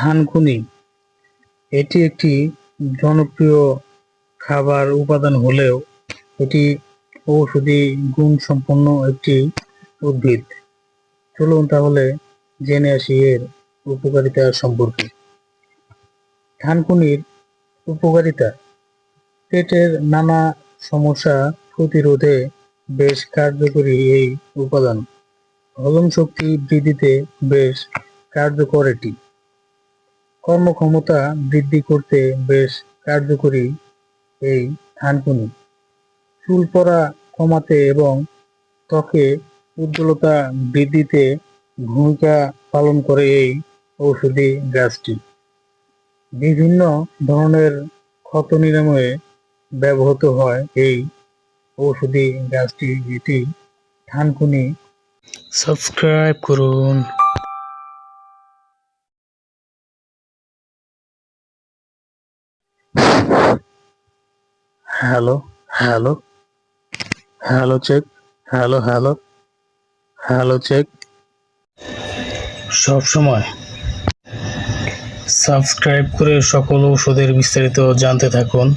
থানকুনি এটি একটি জনপ্রিয় খাবার উপাদান হলেও এটি ঔষধি গুণ সম্পন্ন একটি উদ্ভিদ। চলুন তাহলে জেনে আসি এর উপকারিতা সম্পর্কে। থানকুনির উপকারিতা। পেটের নানা সমস্যা প্রতিরোধে বেশ কার্যকরী এই উপাদান। হজম শক্তি বৃদ্ধিতে বেশ কার্যকর এটি। কর্মক্ষমতা বৃদ্ধি করতে বেশ কার্যকরী এই থানকুনি চুল পড়া কমাতে এবং ত্বকে উজ্জ্বলতা বৃদ্ধিতে ভূমিকা পালন করে এই ঔষধি গাছটি। বিভিন্ন ধরনের ক্ষত নিরাময়ে ব্যবহৃত হয় এই ঔষধি গাছটি এটি থানকুনি সাবস্ক্রাইব করুন। Hello hello hello check hello hello hello check সব সময়। সাবস্ক্রাইব করে সকল ওষুধের বিস্তারিত জানতে থাকুন।